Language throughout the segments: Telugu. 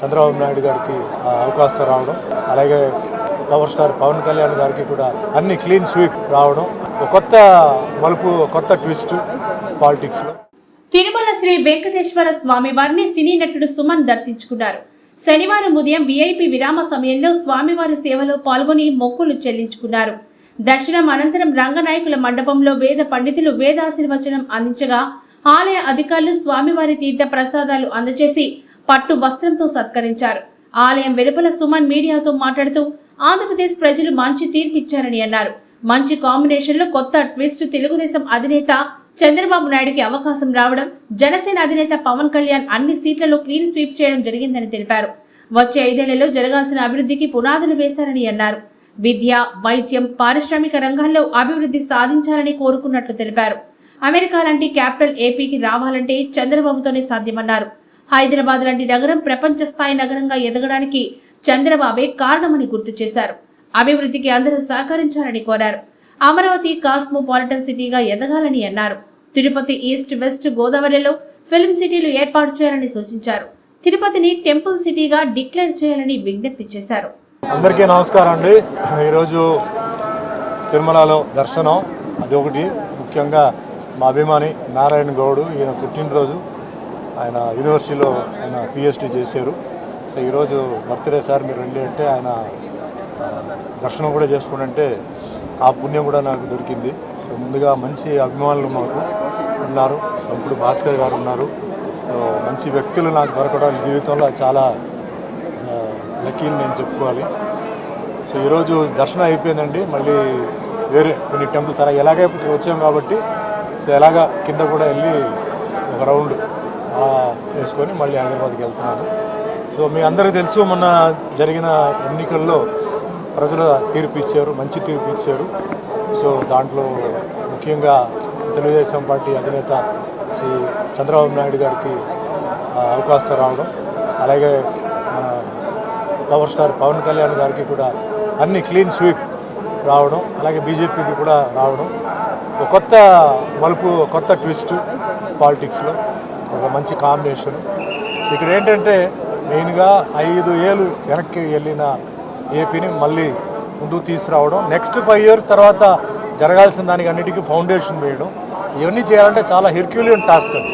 చంద్రబాబు నాయుడు గారికి అవకాశం రావడం అలాగే పవర్ స్టార్ పవన్ కళ్యాణ్ గారికి కూడా అన్ని క్లీన్ స్వీప్ రావడం కొత్త మలుపు కొత్త ట్విస్ట్ పాలిటిక్స్లో. తిరుమల శ్రీ వెంకటేశ్వర స్వామి వారిని సినీ నటుడు సుమన్ దర్శించుకున్నారు. శనివారం ఉదయం విఐపి విరామ సమయంలో స్వామివారి సేవలో పాల్గొని మొక్కులు చెల్లించుకున్నారు. దర్శనం అనంతరం రంగనాయకుల మండపంలో వేద పండితులు వేదాశీర్వచనం అందించగా ఆలయ అధికారులు స్వామివారి తీర్థ ప్రసాదాలు అందజేసి పట్టు వస్త్రంతో సత్కరించారు. ఆలయం వెలుపల సుమన్ మీడియాతో మాట్లాడుతూ ఆంధ్రప్రదేశ్ ప్రజలు మంచి తీర్పిచ్చారని అన్నారు. మంచి కాంబినేషన్లో కొత్త ట్విస్ట్ తెలుగుదేశం అధినేత చంద్రబాబు నాయుడుకి అవకాశం రావడం జనసేన అధినేత పవన్ కళ్యాణ్ అన్ని సీట్లలో క్లీన్ స్వీప్ చేయడం జరిగిందని తెలిపారు. వచ్చే ఐదేళ్ళలో జరగాల్సిన అభివృద్ధికి పునాదులు వేశారని అన్నారు. విద్య వైద్యం పారిశ్రామిక రంగాల్లో అభివృద్ధి సాధించాలని కోరుకున్నట్లు తెలిపారు. అమెరికా లాంటి క్యాపిటల్ ఏపీకి రావాలంటే చంద్రబాబుతోనే సాధ్యమన్నారు. హైదరాబాద్ లాంటి నగరం ప్రపంచ స్థాయి నగరంగా ఎదగడానికి చంద్రబాబే కారణమని గుర్తు చేశారు. అభివృద్ధికి అందరూ సహకరించాలని కోరారు. అమరావతి కాస్మోపాలిటన్ సిటీగా ఎదగాలని అన్నారు. తిరుపతి ఈస్ట్ వెస్ట్ గోదావరిలో ఫిల్మ్ సిటీలు ఏర్పాటు చేయాలని సూచించారు. తిరుపతిని టెంపుల్ సిటీగా డిక్లేర్ చేయాలని విజ్ఞప్తి చేశారు. అందరికీ నమస్కారం అండి. ఈరోజు తిరుమలలో దర్శనం అది ఒకటి ముఖ్యంగా మా అభిమాని నారాయణ గౌడ్ ఈయన పుట్టినరోజు. ఆయన యూనివర్సిటీలో ఆయన పిహెచ్డి చేశారు. సో ఈరోజు బర్త్డే సార్ మీరు రండి అంటే ఆయన దర్శనం కూడా చేసుకుంటే ఆ పుణ్యం కూడా నాకు దొరికింది. సో ముందుగా మంచి అభిమానులు మాకు ఉన్నారు. ఇప్పుడు భాస్కర్ గారు ఉన్నారు. మంచి వ్యక్తులు నాకు దొరకడం జీవితంలో చాలా లక్కీని నేను చెప్పుకోవాలి. సో ఈరోజు దర్శనం అయిపోయిందండి. మళ్ళీ వేరే కొన్ని టెంపుల్స్ అలా ఎలాగే వచ్చాం కాబట్టి సో ఎలాగ కింద కూడా వెళ్ళి ఒక రౌండ్ తీసుకొని మళ్ళీ హైదరాబాద్కి వెళ్తున్నాను సో మీ అందరికీ తెలుసు మొన్న జరిగిన ఎన్నికల్లో ప్రజలు తీర్పు ఇచ్చారు మంచి తీర్పు ఇచ్చారు. సో దాంట్లో ముఖ్యంగా తెలుగుదేశం పార్టీ అధినేత శ్రీ చంద్రబాబు నాయుడు గారికి అవకాశం రావడం అలాగే మన పవర్ స్టార్ పవన్ కళ్యాణ్ గారికి కూడా అన్ని క్లీన్ స్వీప్ రావడం అలాగే బీజేపీకి కూడా రావడం. ఒక కొత్త మలుపు కొత్త ట్విస్ట్ పాలిటిక్స్లో. ఒక మంచి కాంబినేషన్ ఇక్కడ ఏంటంటే మెయిన్గా ఐదు ఏళ్ళు వెనక్కి వెళ్ళిన ఏపీని మళ్ళీ ముందుకు తీసుకురావడం. నెక్స్ట్ ఫైవ్ ఇయర్స్ తర్వాత జరగాల్సిన దానికి అన్నిటికీ ఫౌండేషన్ వేయడం. ఇవన్నీ చేయాలంటే చాలా హెర్క్యూలియన్ టాస్క్ అది.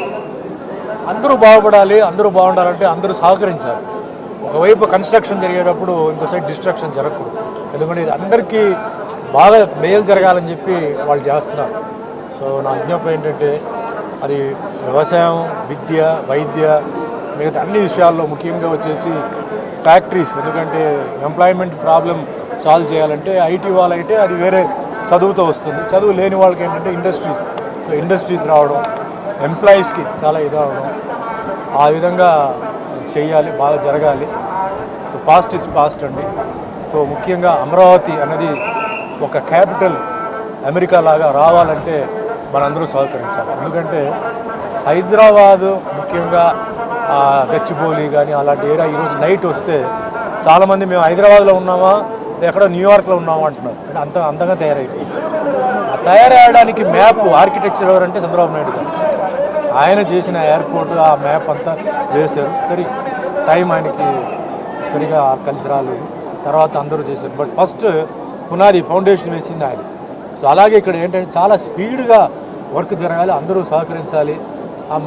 అందరూ బాగుపడాలి అందరూ బాగుండాలంటే అందరూ సహకరించాలి. ఒకవైపు కన్స్ట్రక్షన్ జరిగేటప్పుడు ఇంకో సైడ్ డిస్ట్రక్షన్ జరగకూడదు. ఎందుకంటే ఇది అందరికీ బాగా మేలు జరగాలని చెప్పి వాళ్ళు చేస్తున్నారు. సో నా అజ్ఞాపం ఏంటంటే అది వ్యవసాయం విద్య వైద్య మిగతా అన్ని విషయాల్లో ముఖ్యంగా వచ్చేసి ఫ్యాక్టరీస్. ఎందుకంటే ఎంప్లాయ్మెంట్ ప్రాబ్లం సాల్వ్ చేయాలంటే ఐటీ వాళ్ళైతే అది వేరే చదువుతో వస్తుంది. చదువు లేని వాళ్ళకి ఏంటంటే ఇండస్ట్రీస్. ఇండస్ట్రీస్ రావడం ఎంప్లాయీస్కి చాలా ఇది అవడం ఆ విధంగా చేయాలి బాగా జరగాలి. పాస్ట్ ఇస్ పాస్ట్ అండి. సో ముఖ్యంగా అమరావతి అన్నది ఒక క్యాపిటల్ అమెరికా లాగా రావాలంటే మనందరూ సహకరించాలి. ఎందుకంటే హైదరాబాదు ముఖ్యంగా గచ్చిబౌలి కానీ అలాంటి ఏరియా ఈరోజు నైట్ వస్తే చాలామంది మేము హైదరాబాద్లో ఉన్నామా ఎక్కడో న్యూయార్క్లో ఉన్నామా అంటున్నారు. అంటే అంత అందంగా తయారైపోయింది. ఆ తయారయ్యడానికి మ్యాప్ ఆర్కిటెక్చర్ ఎవరంటే చంద్రబాబు నాయుడు గారు. ఆయన చేసిన ఎయిర్పోర్ట్ ఆ మ్యాప్ అంతా వేశారు. సరే టైం ఆయనకి సరిగా కలిసి రాలేదు. తర్వాత అందరూ చేశారు. బట్ ఫస్ట్ పునాది ఫౌండేషన్ వేసింది ఆయన. సో అలాగే ఇక్కడ ఏంటంటే చాలా స్పీడ్గా వర్క్ జరగాలి అందరూ సహకరించాలి.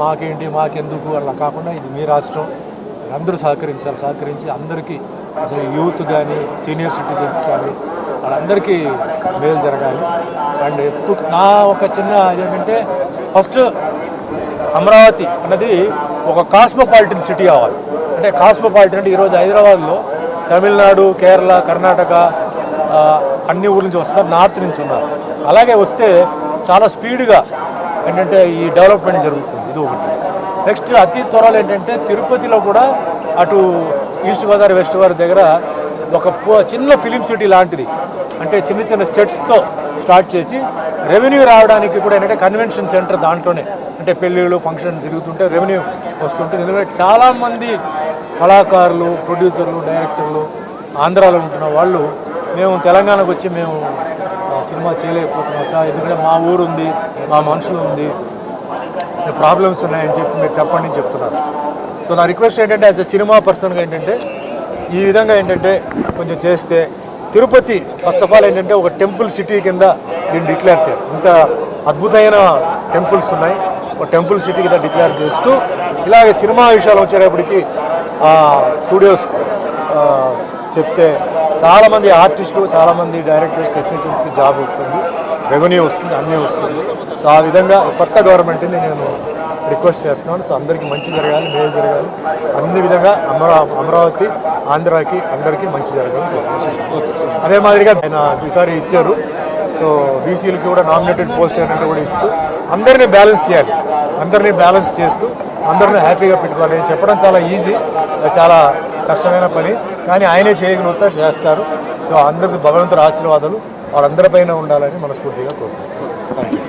మాకేంటి మాకెందుకు అలా కాకుండా ఇది మీ రాష్ట్రం. అందరూ సహకరించాలి సహకరించి అందరికీ అసలు యూత్ కానీ సీనియర్ సిటిజన్స్ కానీ వాళ్ళందరికీ మేలు జరగాలి. అండ్ ఎప్పుడు నా ఒక చిన్న ఏంటంటే ఫస్ట్ అమరావతి అన్నది ఒక కాస్మోపాలిటన్ సిటీ అవ్వాలి అంటే కాస్మోపాలిటన్ అంటే ఈరోజు హైదరాబాద్లో తమిళనాడు కేరళ కర్ణాటక అన్ని ఊర్ల నుంచి వస్తున్నారు నార్త్ నుంచి ఉన్నారు. అలాగే వస్తే చాలా స్పీడ్గా ఏంటంటే ఈ డెవలప్మెంట్ జరుగుతుంది. ఇది ఒకటి. నెక్స్ట్ అతి త్వరలో ఏంటంటే తిరుపతిలో కూడా అటు ఈస్ట్ గోదావరి వెస్ట్ గోదావరి దగ్గర ఒక చిన్న ఫిలిం సిటీ లాంటిది. అంటే చిన్న చిన్న సెట్స్తో స్టార్ట్ చేసి రెవెన్యూ రావడానికి కూడా ఏంటంటే కన్వెన్షన్ సెంటర్ దాంట్లోనే. అంటే పెళ్ళిళ్ళు ఫంక్షన్ జరుగుతుంటే రెవెన్యూ వస్తుంటుంది ఎందుకంటే చాలామంది కళాకారులు ప్రొడ్యూసర్లు డైరెక్టర్లు ఆంధ్రాలో ఉంటున్న వాళ్ళు మేము తెలంగాణకు వచ్చి మేము సినిమా చేయలేకపోతున్నాం సార్ ఎందుకంటే మా ఊరు ఉంది మా మనుషులు ఉంది ప్రాబ్లమ్స్ ఉన్నాయని చెప్పి మీరు చెప్పండి అని చెప్తున్నారు. సో నా రిక్వెస్ట్ ఏంటంటే యాజ్ ఎ సినిమా పర్సన్గా ఏంటంటే ఈ విధంగా ఏంటంటే కొంచెం చేస్తే తిరుపతి ఫస్ట్ ఆఫ్ ఆల్ ఏంటంటే ఒక టెంపుల్ సిటీ కింద దీన్ని డిక్లేర్ చేయాలి. ఇంత అద్భుతమైన టెంపుల్స్ ఉన్నాయి. ఒక టెంపుల్ సిటీ కింద డిక్లేర్ చేస్తూ ఇలాగే సినిమా విషయాలు వచ్చేటప్పటికి స్టూడియోస్ చెప్తే చాలామంది ఆర్టిస్టులు చాలామంది డైరెక్టర్స్ టెక్నీషియన్స్కి జాబ్ వస్తుంది రెవెన్యూ వస్తుంది అన్నీ వస్తుంది. సో ఆ విధంగా కొత్త గవర్నమెంట్ని నేను రిక్వెస్ట్ చేస్తున్నాను. సో అందరికీ మంచి జరగాలి మేలు జరగాలి. అన్ని విధంగా అమరా అమరావతి ఆంధ్రాకి అందరికీ మంచి జరగాలని అదే మాదిరిగా ఆయన ఈసారి ఇచ్చారు. సో బీసీలకి కూడా నామినేటెడ్ పోస్ట్ ఏంటంటే కూడా ఇస్తూ అందరినీ బ్యాలెన్స్ చేయాలి. అందరినీ బ్యాలెన్స్ చేస్తూ అందరినీ హ్యాపీగా పెట్టుకోవాలి. చెప్పడం చాలా ఈజీ చాలా కష్టమైన పని కానీ ఆయనే చేయగలుగుతారు చేస్తారు. సో అందరికి భగవంతుడు ఆశీర్వాదాలు వాళ్ళందరిపైన ఉండాలని మనస్ఫూర్తిగా కోరుకుంటున్నాను. Thank you